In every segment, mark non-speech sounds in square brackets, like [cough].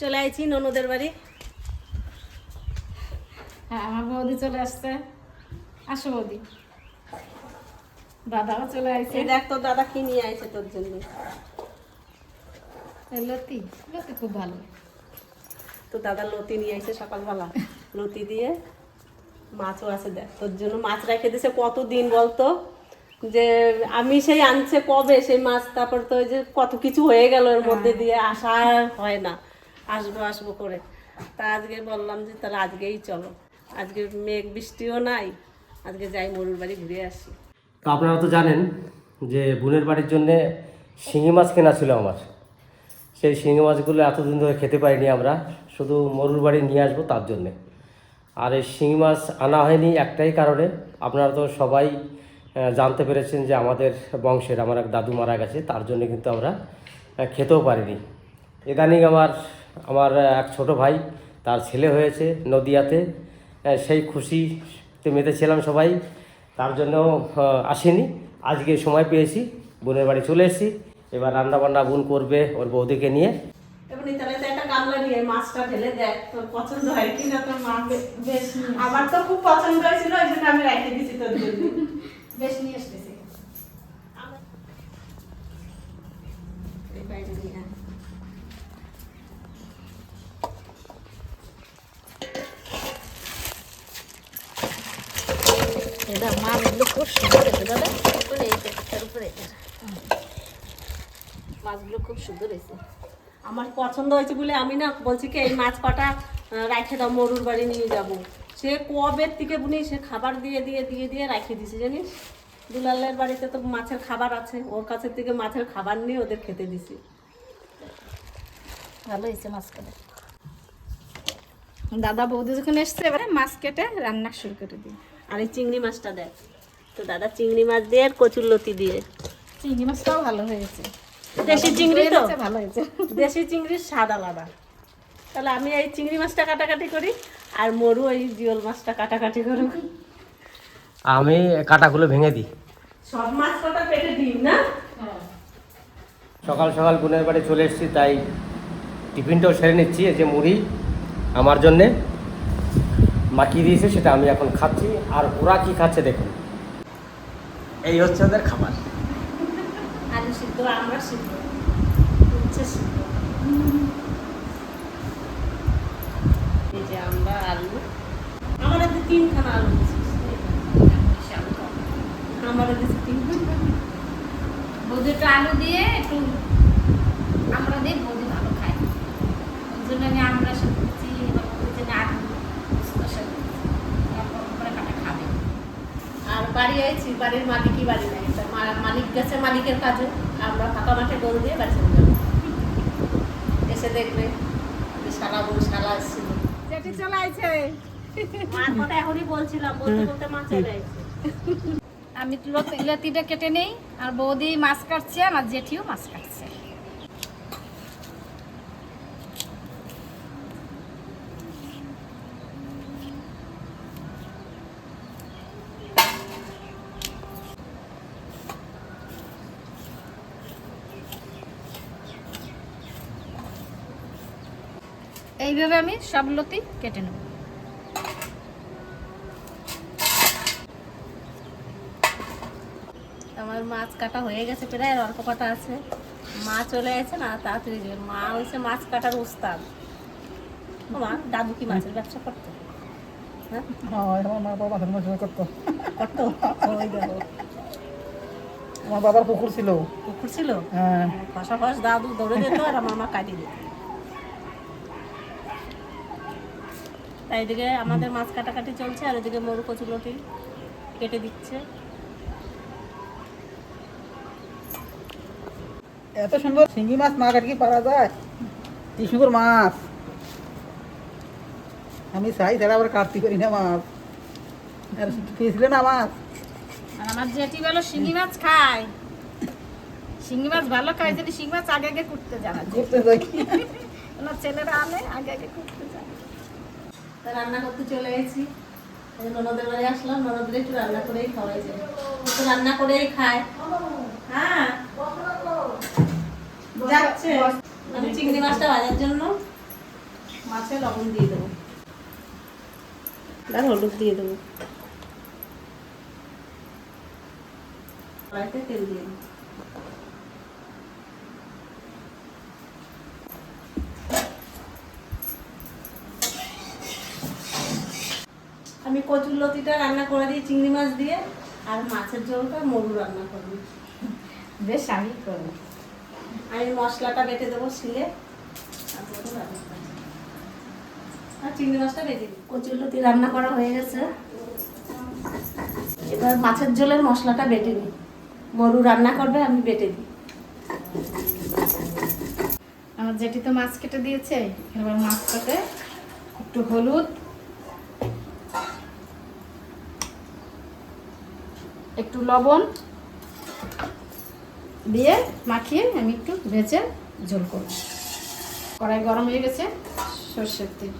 চলে আইছি ননদের বাড়ি। হ্যাঁ আমার বৌদি চলে আসছে। আসো বৌদি। দাদাও চলে এই দেখ তোর দাদা কি নিয়ে আইছে তোর জন্য? লতি লতি খুব ভালো। তোর দাদা লতি নিয়ে আইছে সকালবেলা। লতি দিয়ে মাছও আছে দেখ তোর জন্য মাছ রেখে দিছে কতদিন বলতো? যে আমি সেই আনছে কবে সেই মাছ তারপর তো ওই যে কত কিছু হয়ে গেল এর মধ্যে দিয়ে আসা হয় না। আসব আসব করে। তা আজকে বললাম যে, তাহলে আজকেই চলো। আজকে মেঘ বৃষ্টিও নাই, আজকে যাই মরুর বাড়ি ঘুরে আসি। তো আপনারা তো জানেন যে, বোনের বাড়ির জন্যে শিঙি মাছ কেনা ছিল আমার। সেই শিঙি মাছগুলো এতদিন ধরে খেতে পারিনি আমরা, শুধু মরুর বাড়ি নিয়ে আসব তার জন্যে। আর এই শিঙি মাছ আনা হয়নি একটাই কারণে। আপনারা তো সবাই জানতে পেরেছেন যে আমাদের বংশের, আমার এক দাদু মারা গেছে, তার জন্য কিন্তু আমরা খেতেও পারিনি। ইদানিং আমার আমার এক ছোট ভাই তার ছেলে হয়েছে নদিয়াতে। সেই খুশিতে মেতেছিলাম সবাই। তার জন্য আসেনি। আজকে সময় পেয়েছি বোনের বাড়ি চলে এসেছি। এবার রান্না বান্না বোন করবে ওর বৌদিকে নিয়ে। এবার তাহলে তো একটা গামলা নিয়ে মাছটা ঢেলে দেখ তোর পছন্দ হয় কিনা তোর মা বেশ আমার তো খুব পছন্দ হয়েছিল ওই জন্য আমি রেখে দিছি তোর জন্য। বেশ নিয়ে আসতেছি এই বাইরে নিয়ে আয়। এটা মাছগুলো খুব সুন্দর হয়েছে দাদা। উপরে এই উপরে মাছগুলো খুব সুন্দর হয়েছে। আমার পছন্দ হয়েছে বলে আমি না বলছি কি এই মাছ কটা রাখে দাও মরুর বাড়ি নিয়ে যাব। সে কবের থেকে বুনি সে খাবার দিয়ে দিয়ে দিয়ে দিয়ে রাখে দিছে জানিস? দুলালের বাড়িতে তো মাছের খাবার আছে ওর কাছের থেকে মাছের খাবার নিয়ে ওদের খেতে দিছি। ভালো হয়েছে মাছ কেটে। দাদা বৌদি যখন এসছে এবারে মাছ কেটে রান্না শুরু করে দিই আর এই চিংড়ি মাছটা দেখ। তো দাদা চিংড়ি মাছ দিয়ে আর কচুর লতি দিয়ে। চিংড়ি মাছটাও ভালো হয়েছে। দেশি চিংড়ি তো? ভালো হয়েছে। দেশি চিংড়ির স্বাদ আলাদা। তাহলে আমি এই চিংড়ি মাছটা কাটাকাটি করি আর মরু এই জিওল মাছটা কাটাকাটি করুক। আমি কাটাগুলো ভেঙে দিই। সব মাছ কটা পেটে ডিম না? সকাল সকাল বোনের বাড়ি চলে এসেছি তাই টিফিনটাও সেরে নিচ্ছি এই যে মুড়ি আমার জন্যে। মাখিয়ে দিয়েছে সেটা আমি এখন খাচ্ছি। আর ওরা কি খাচ্ছে দেখুন। এই হচ্ছে ওদের খাবার। আলু সিদ্ধ আমরা সিদ্ধ। উচ্ছে সিদ্ধ। এই যে আমরা আলু। আমার তিনখানা আলু আমার তিনখানা বৌদি একটু আলু দিয়ে একটু আমরা দিয়ে বৌদি ভালো খায়। ওই জন্য আমি আমরা সব দিচ্ছি এবার বৌদির জন্য আলু স্পেশাল করে কাটা খাবে আইছি বাড়ির মালিকই বাড়ি নাই। মালিক গেছে মালিকের কাজে। আমরা ফাঁকা মাঠে গরু দিয়ে বাড়ি চলে যাব। এসে দেখবে শালা বউ শালা এসেছিল যেটি চলে আইছে। মার কথা এখনই বলছিলাম বলতে বলতে মা চলে আইছে। আমি তুলো লতিটা কেটে নেই আর বৌদি মাছ কাটছে আর জেঠিও মাছ কাটছে। এইভাবে আমি সব লতি কেটে নেব। আমার মাছ কাটা হয়ে গেছে প্রায় আর অল্প কাটা আছে। মা চলে গেছে না তাড়াতাড়ি যাবে। মা হয়েছে মাছ কাটার উস্তাদ। মা দাদু কি মাছের ব্যবসা করতো? হ্যাঁ? আমার বাবা মাছের মাছ করতো। করতো? ওই দেখো। আমার বাবার পুকুর ছিল। পুকুর ছিল? হ্যাঁ। পাশাপাশি দাদু দৌড়ে যেত আর আমার মা কাটিয়ে দিত। তাই এদিকে আমাদের মাছ কাটাকাটি চলছে আর এদিকে মরু কচুলটি কেটে দিচ্ছে। এত সুন্দর শিঙ্গি মাছ না কাটকি পারা যায়? কি সুন্দর মাছ। আমি চাই তারা আবার কাটতে পারি না মাছ। আর পেয়েছিলে না মাছ? আর আমার জেঠি বলো শিঙি মাছ খায়। শিঙি মাছ ভালো খায় যদি শিঙি মাছ আগে আগে কুটতে জানা ঘুরতে যাই ওনার ছেলেরা আনে আগে আগে কুটতে জানে। তা রান্না করতে চলে গেছি। ননদের বাড়ি আসলাম ননদের একটু রান্না করেই খাওয়াই যায়। একটু রান্না করেই খায়। হ্যাঁ। যাচ্ছে। আমি চিংড়ি মাছটা ভাজার জন্য মাছে লবণ দিয়ে দেবো। আর হলুদ দিয়ে দেবো। কড়াইতে তেল দিয়ে দেবো। আমি কচুর লতিটা রান্না করে দিই চিংড়ি মাছ দিয়ে আর মাছের ঝোলটা মরু রান্না করব। বেশ আমি করব। আমি মশলাটা বেটে দেবো শিলে। আর চিংড়ি মাছটা বেটে দিই কচুর লতি রান্না করা হয়ে গেছে। এবার মাছের ঝোলের মশলাটা বেটে নিই। মরু রান্না করবে আমি বেটে দিই। আমার জেঠি তো মাছ কেটে দিয়েছে এবার মাছটাতে একটু হলুদ একটু লবণ দিয়ে মাখিয়ে আমি একটু ভেজে ঝোল করব। কড়াই গরম হয়ে গেছে, সর্ষের তেল।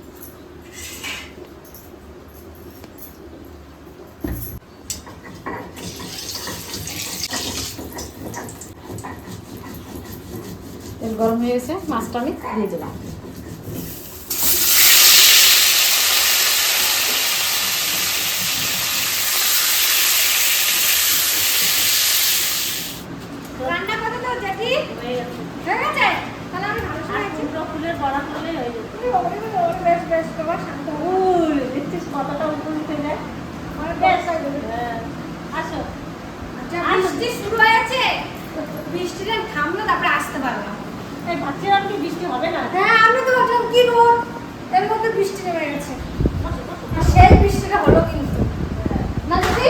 তেল গরম হয়ে গেছে, মাছটা আমি দিয়ে দিলাম রান্না করে দাও জ্যাঠি হয়ে গেছে হয়ে গেছে তাহলে আমি ভালো আর কুমড়ো ফুলের বড়া করলে হয়ে যাবে বেশ বেশ তোমার শান্ত উই, দেখছিস কতটা উপর উঠে যায় হ্যাঁ। আসো। আচ্ছা, বৃষ্টি। শুরু হয়েছে বৃষ্টিটা থামলো তারপরে আসতে পারলাম এই বাচ্চারা কি বৃষ্টি হবে না? হ্যাঁ আমি তো কি রোদ এর মধ্যে বৃষ্টি নেমে গেছে। আর সেই বৃষ্টিটা হলো কিন্তু। না দিদি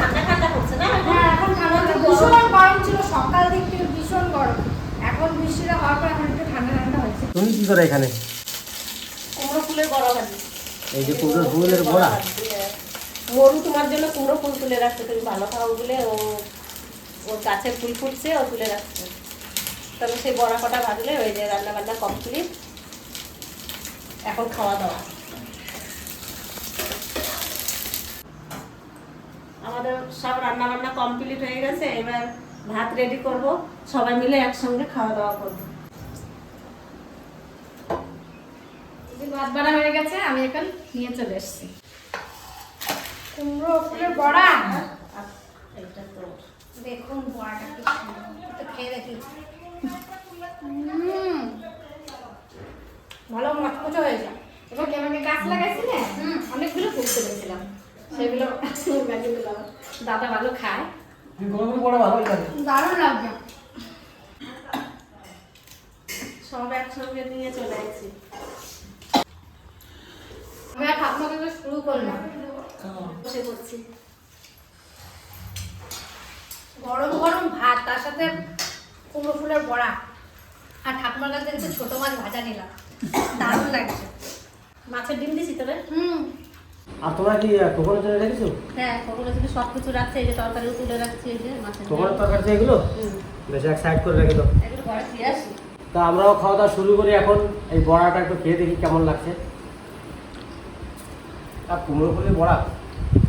ঠান্ডা ঠান্ডা করছে না? হ্যাঁ এখন ঠান্ডা। ভীষণ গরম ছিল সকাল দিক থেকে ভীষণ গরম। এখন বৃষ্টিটা হওয়ার পর এখন একটু ঠান্ডা ঠান্ডা হয়েছে। তুমি কি করে এখানে? কুমড়ো ফুলের বড়া ভাজি এই যে কুমড়োর ফুলের বড়া। মরু তোমার জন্য কুমড়ো ফুল তুলে রাখছে। তুমি ভালো খাও বলে ও ওর গাছের ফুল ফুটছে, ও তুলে রাখছে। তবে সেই বড়া কটা ভাজলে ওই যে রান্না বান্না কমপ্লিট এখন খাওয়া দাওয়া। আমাদের সব রান্না বান্না কমপ্লিট হয়ে গেছে। এবার ভাত রেডি করব। সবাই মিলে একসঙ্গে খাওয়া দাওয়া করব। ভাত বাড়া হয়ে গেছে আমি এখন নিয়ে চলে এসেছি। কুমড়ো ফুলের বড়া? তো। দেখুন বড়াটা কি সুন্দর। খেয়ে দেখি। ভালো মচমচে হয়েছে। এবার কেমন গাছ অনেকগুলো ফুল তুলেছিলাম। সেগুলো গাছে দিলাম দাদা ভালো খায়। দারুণ লাগছে সব একসঙ্গে নিয়ে চলে আসছি শুরু করলাম। বসে করছি গরম গরম ভাত তার সাথে কুমড়ো ফুলের বড়া আর ঠাকুমার কাছ থেকে ছোট মাছ ভাজা নিলাম। দারুণ লাগছে। মাছের ডিম দিছি তবে হুম। আর তোমরা কি কোকোনার জন্য রেখেছো হ্যাঁ সব কিছু রাখছে এই যে তরকারিও তুলে রাখছে এই যে মাছের ডিম। তরকারি এগুলো? বেশ এক সাইড করে রেখে দাও। এগুলো ঘরে ফিরে আসি। তা আমরাও খাওয়া দাওয়া শুরু করি এখন এই বড়াটা একটু খেয়ে দেখি কেমন লাগছে। আর কুমড়ো ফুলের বড়া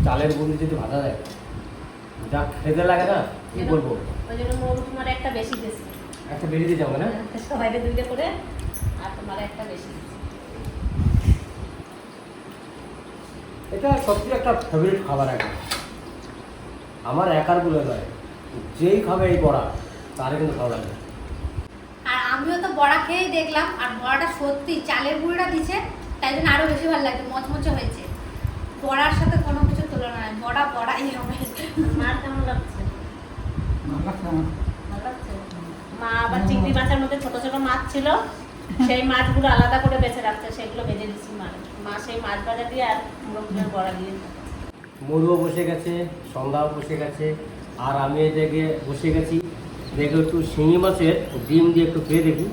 চালের বুন্দি যদি ভাজা যায় যা খেতে লাগে না কি বলব? ওই জন্য মরু তোমার একটা বেশি দিয়েছে। একটা বেরিয়ে দিয়ে যাব না? সবাইকে দুইটা করে আর তোমার একটা বেশি এটা সত্যি একটা ফেভারিট খাবার একটা আমার একার বলে নয় যেই খাবে এই বড়া তার কিন্তু ভালো লাগে। আর আমিও তো বড়া খেয়েই দেখলাম আর বড়াটা সত্যি চালের গুঁড়োটা দিছে তাই জন্য আরও বেশি ভালো লাগে মচমচে হয়েছে। বড়ার সাথে কোনো কিছু তুলনা নাই। বড়া বড়াই হবে। মার কেমন লাগছে? মা আবার চিংড়ি মাছের মধ্যে ছোট ছোট মাছ ছিল [laughs] সেই মাছগুলো আলাদা করে বেছে রাখছে সেগুলো ভেজে দিচ্ছি মা। মা সেই মাছ ভাজা দিয়ে আর ফুলের বড়া দিয়ে মরুও বসে গেছে সন্ধ্যাও বসে গেছে আর আমি এদিকে বসে গেছি। দেখে একটু শিঙি মাছের ডিম দিয়ে একটু খেয়ে দেখি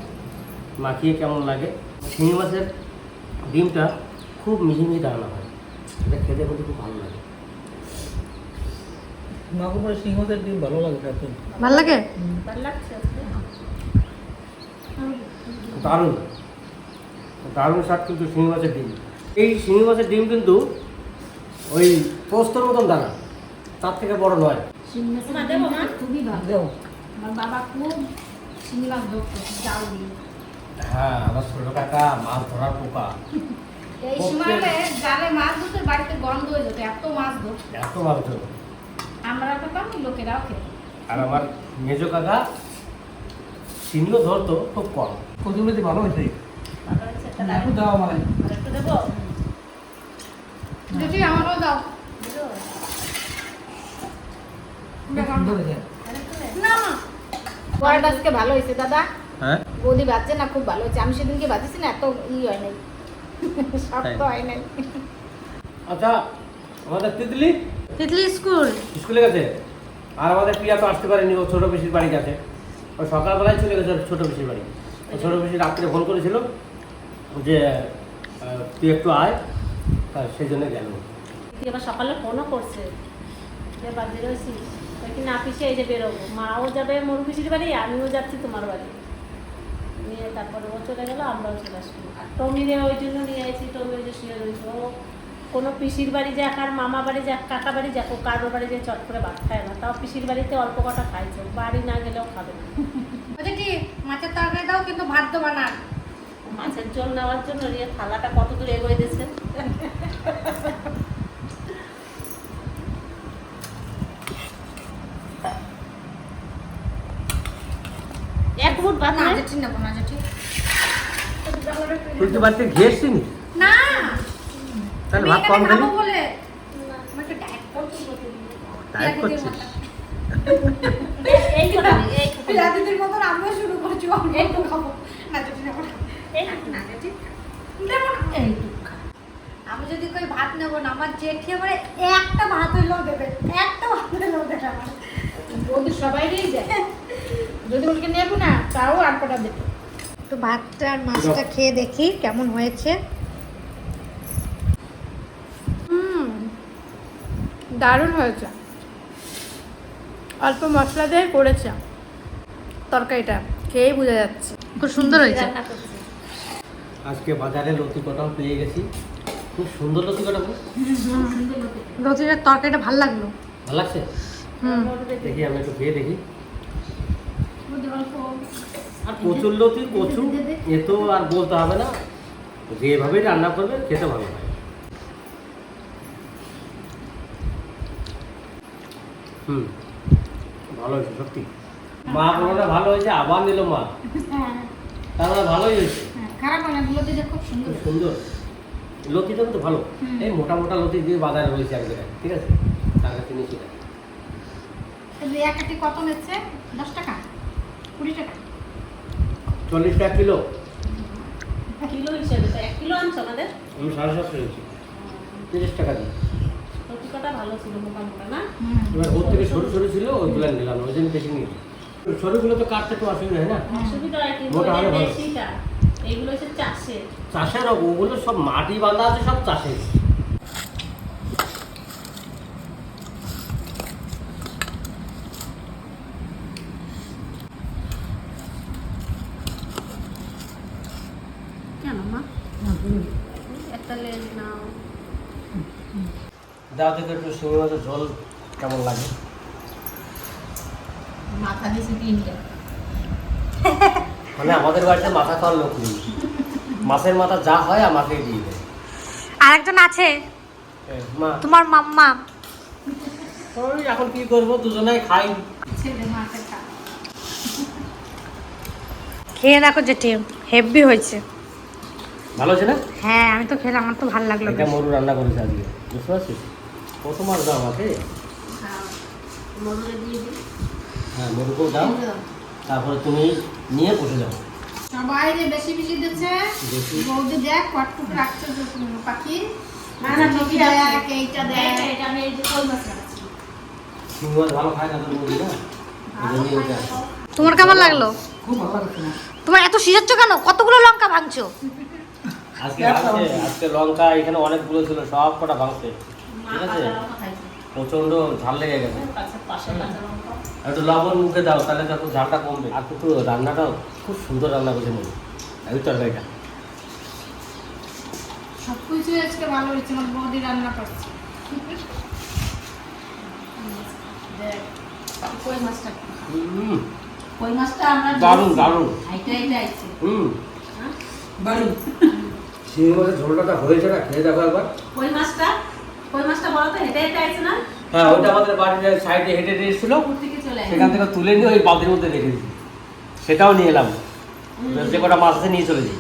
মাখিয়ে কেমন লাগে। শিঙি মাছের ডিমটা খুব মিহি মিহি রান্না হয়। এটা খেতে কিন্তু খুব ভালো লাগে। মাগুর ডিম ভালো লাগে খেতে। ভালো লাগে? ভালো লাগছে দারুণ। দারুণ স্বাদ কিন্তু শিঙি মাছের ডিম। এই শিঙি মাছের ডিম কিন্তু ওই পোস্তর মতন দানা। তার থেকে বড় নয়? খুবই ভালো। বাবা খুব শিঙি মাছ হ্যাঁ আমার ছোট কাকা মাছ ধরার পোকা। এই সময় জালে মাছ ধরতে বাড়িতে গন্ধ হয়ে যেত এত মাছ ধরত। এত মাছ ধরো আমরা পেতাম লোকেরাও খেত। আর আমার মেজো কাকা চিনিও ধরতো খুব কম। কচুরলতি ভালো হয়েছে। ভালো হয়েছে, তাহলে একটু দাও আমার একটু দেবো? যদি আমারও দাও। না না। পরোটা আজকে ভালো হয়েছে দাদা। হ্যাঁ? বৌদি বাজছে না খুব ভালো হয়েছে। আমি সেদিনকে বাজিছি না এত ই হয় নাই। [laughs] হয় নাই। আচ্ছা আমাদের তিতলি? তিতলি স্কুল। স্কুলে গেছে? আর আমাদের প্রিয়া তো আসতে পারেনি ও ছোটো পিসির বাড়ি গেছে। ও সকালবেলায় চলে গেছে ছোটো পিসির বাড়ি। ছোটো পিসি রাত্রে ফোন করেছিল যে তুই একটু আয়। তা সেই জন্য গেল। তুই আবার সকালে ফোনও করছে। যে রয়েছিস কি না পিছিয়ে এই যে বেরোবো। মাও যাবে মরু পিসির বাড়ি আমিও যাচ্ছি তোমার বাড়ি। নিয়ে তারপরে ও চলে গেলো আমরাও চলে আসব আর টমিরে ওই জন্য নিয়ে আসি টমি ওই যে শুয়ে রয়েছে। ও কোনো পিসির বাড়ি যাক আর মামা বাড়ি যাক কাকা বাড়ি যাক ও কারোর বাড়ি যে চট করে ভাত খায় না। তাও পিসির বাড়িতে অল্প কটা খাইছে বাড়ি না গেলেও খাবে না। কি মাছের তরকারি দাও কিন্তু ভাত দেবো না। মাছের জল নেওয়ার জন্য রিয়া থালাটা কত দূর এগোয় দিয়েছে। নেব না তুই কি বাড়িতে ঘিয়েছিস না। তাহলে আমি ভাত কম খেলি। বলে। ডায়েট করছিস? এই কটা, এই কটা। মতন আমিও শুরু করছি একটু খাব। না যেটি নেব। না। এই না না এইটুকু আমি যদি কই ভাত নেব না আমার জেঠি আমার একটা ভাত হইলেও দেবে একটা ভাত হইলেও দেবে আমার। বৌদি সবাইকেই দেয়। যদি ওকে নেব না তাও আর কটা দেবে? একটু ভাতটা আর মাছটা খেয়ে দেখি কেমন হয়েছে। হুম দারুণ হয়েছে। অল্প মশলা দিয়ে করেছে। তরকারিটা খেয়েই বোঝা যাচ্ছে। খুব সুন্দর হয়েছে। আজকে বাজারে লতি কটাও পেয়ে গেছি। খুব সুন্দর লতি কটা গো। রতিটার তরকারিটা ভালো লাগল। ভালো লাগছে? হুম। দেখি আমি একটু খেয়ে দেখি। আর কচুর লতি কচু এ তো আর বলতে হবে না। যেভাবে রান্না করবে খেতে ভালো হয়। হুম ভালো হয়েছে সত্যি। মা না ভালো হয়েছে আবার নিল মা। তাহলে ভালোই হয়েছে। খারাপ না গুলোতে খুব সুন্দর। খুব সুন্দর লতিটা কিন্তু ভালো। এই মোটা মোটা লতি দিয়ে বাজারে রয়েছে এক জায়গায় ঠিক আছে? তার কাছে নিয়েছি কত নিচ্ছে? দশ টাকা? কুড়ি টাকা। চল্লিশ টাকা কিলো কিলো হিসেবে তো এক কিলো আনছো আমাদের। আমি সাড়ে সাতশো নিয়েছি তিরিশ টাকা দিই রুটি ভালো ছিল মোটা মোটা না? এবার ওর থেকে সরু সরু ছিল ওইগুলো নিলাম ওই জন্য বেশি নিয়েছি। সরুগুলো তো কাটতে তো অসুবিধা হয় না? অসুবিধা হয় কিন্তু মোটা হলে ভালো। এইগুলো হচ্ছে চাষে চাষের ওগুলো সব মাটি বাঁধা আছে সব চাষের কেন মা একটা লেজ নাও দাও থেকে একটু মাছের ঝোল কেমন লাগে? মাথা দিয়েছে তিনটা। মানে আমাদের বাড়িতে মাথা খাওয়ার লোক নেই। মাছের মাথা যা হয় আমাকে দিয়ে দেয়। আরেকজন আছে? মা। তোমার মাম্মা। ওই এখন কি করব দুজনেই খাই। খেয়ে দেখো যেটি হেভি হয়েছে। ভালো আছে না? হ্যাঁ আমি তো খেলাম আমার তো ভালো লাগল এটা মরু রান্না করেছে আজকে। বুঝতে পারছিস? কত মাছ দাও আমাকে। দিই। হ্যাঁ মরুকেও দাও। তারপরে তুমি নিয়ে বসে যাও। সবাই যে বেশি বেশি দিচ্ছে। বৌদি দেখ রাখছে পাখি। না না টুকি ঠিকই আছে। এইটা দেখ। এটা- এটা আমি এই যে কই মাছ রাখছি। ভালো খায় না তো মুরগি না? এই জন্যই ওটা আছে। তোমার কেমন লাগল? তোমার এত সিজাচ্ছ কেন? কতগুলো লঙ্কা ভাঙছো? আজকে আজকে লঙ্কা এখানে অনেকগুলো ছিল সব কটা ভাঙছে। ঠিক আছে? প্রচণ্ড ঝাল লেগে গেছে। আর একটু লবণ মুখে দাও তাহলে দেখো ঝালটা কমবে। আর একটু রান্নাটাও খুব সুন্দর রান্না করেছে মনে। এই তরকারিটা। সব আজকে ভালো হয়েছে আমার বৌদি রান্না করছে। কই মাছটা? কই মাছটা আমরা দারুণ দারুণ। হাইটা হাইটা আইছে। হুম। বাড়ি। শিঙি মাছের ঝোলটা হয়েছে না খেয়ে দেখো একবার। কই মাছটা? কই মাছটা বলো তো হেঁটে হেঁটে আছে না? হ্যাঁ ওইটা আমাদের বাড়ির সাইডে হেঁটে হেঁটে এসেছিল। সেখান থেকে তুলে নিয়ে ওই বালতির মধ্যে রেখে দিচ্ছি সেটাও নিয়ে এলাম। যে কটা মাছ আছে নিয়ে চলে যাই।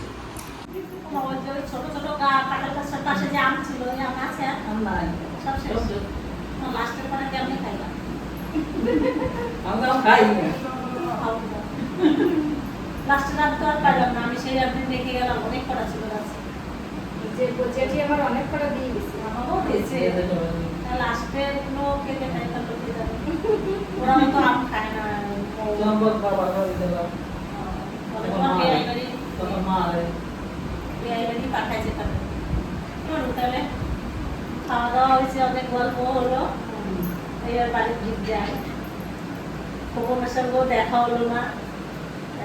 ওই যে ওই ছোট ছোট গা- কাঁঠাল গাছের পাশে যে আম ছিল ওই আম আছে আর? সব শেষ। লাস্টের পরে কেমনি খাইলাম? আমরা খাই। লাস্টের রাত তো আর পাইলাম না আমি সেই একদিন রেখে গেলাম অনেক কটা ছিল গাছে। যে জেঠি আমার অনেক দিয়ে গেছে আমারও লাস্টে গুলো খেতে [laughs] ওরা তো আম খায় না। বাবা মা তাহলে খাওয়া দাওয়া হয়েছে অনেক গল্প হলো। এবার বাড়ির দিক যায় খোকনের সঙ্গেও দেখা হলো না।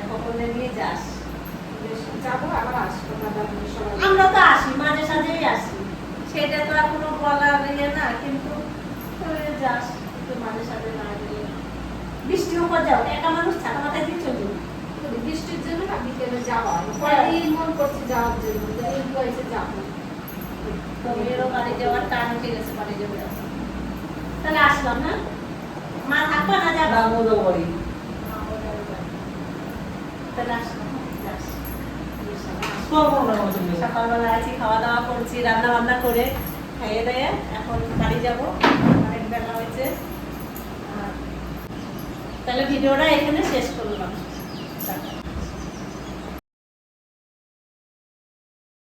খোকনে নিয়ে যাস যাব আবার আসব দাদা সবাই আমরা তো আসি মাঝে সাঝেই আসি। সেটা তো আর কোনো বলার ইয়ে না কিন্তু যাস মাঝে সাঝে না গেলে বৃষ্টিও পর যাও একা মানুষ ছাতা মাথায় দিয়ে চলবে বৃষ্টির জন্য না বিকেলে যাওয়া হয়। হ্যাঁ। মন করছে যাওয়ার জন্য এই বয়সে যাব। মেয়েরও বাড়ি যাওয়ার টান উঠে গেছে বাড়ি যাবে তাহলে আসলাম না মা থাকবা না যাবা? বাড়ি তাহলে আসলাম যাস সব আমরা মতো আছি, খাওয়া দাওয়া করছি রান্না বান্না করে খাইয়ে দিয়ে এখন বাড়ি যাব। অনেক বেলা হয়েছে। তাহলে ভিডিওটা এখানে শেষ করলাম।